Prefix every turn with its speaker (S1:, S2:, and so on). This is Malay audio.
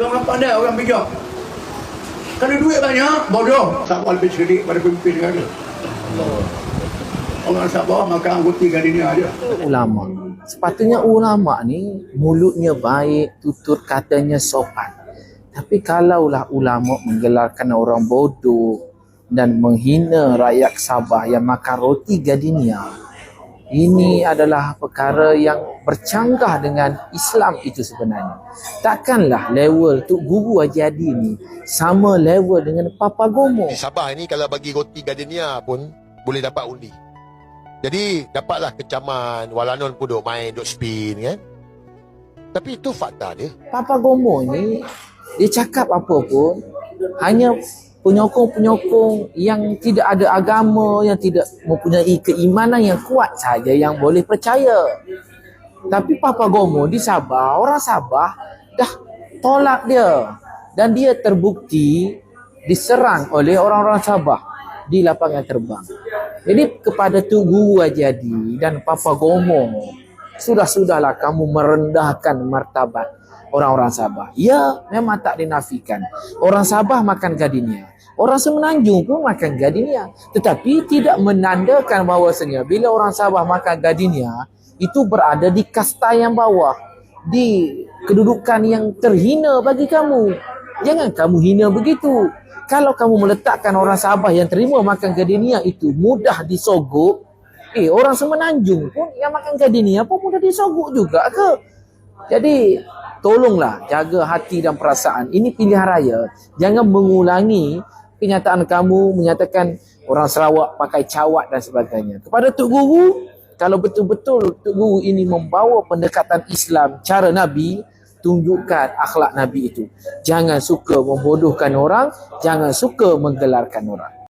S1: Dia orang pandai, orang bijak. Kalau duit banyak, bodoh. Sabah lebih cerdik pada pemimpin negara. Orang Sabah makan anggota gardenia aja.
S2: ulama. Sepatutnya ulama ni mulutnya baik, tutur katanya sopan. Tapi kalaulah ulama menggelarkan orang bodoh dan menghina rakyat Sabah yang makan roti gardenia, ini adalah perkara yang bercanggah dengan Islam itu sebenarnya. Takkanlah level Tok Guru Haji Adi ni sama level dengan Papa Gomo.
S3: Di Sabah ni kalau bagi roti gardenia pun boleh dapat undi. Jadi dapatlah kecaman Walanon pun duk main, duk spin kan. Tapi itu fakta dia.
S2: Papa Gomo ni dia cakap apa pun hanya penyokong-penyokong yang tidak ada agama, yang tidak mempunyai keimanan yang kuat saja yang boleh percaya. Tapi Papa Gomo di Sabah, orang Sabah dah tolak dia. Dan dia terbukti diserang oleh orang-orang Sabah di lapangan terbang. Jadi kepada Tu Guru Haji Adi dan Papa Gomo, sudah-sudahlah kamu merendahkan martabat orang-orang Sabah. Ya, memang tak dinafikan. Orang Sabah makan gardenia. Orang Semenanjung pun makan gardenia. Tetapi tidak menandakan bahawasanya bila orang Sabah makan gardenia, itu berada di kasta yang bawah. Di kedudukan yang terhina bagi kamu. Jangan kamu hina begitu. Kalau kamu meletakkan orang Sabah yang terima makan gardenia itu mudah disogok, eh orang Semenanjung pun yang makan gardenia pun mudah disogok juga ke? Jadi tolonglah jaga hati dan perasaan. Ini pilihan raya. Jangan mengulangi kenyataan kamu menyatakan orang Sarawak pakai cawat dan sebagainya. Kepada Tok Guru, kalau betul-betul Tok Guru ini membawa pendekatan Islam cara Nabi, tunjukkan akhlak Nabi itu. Jangan suka membodohkan orang, jangan suka menggelarkan orang.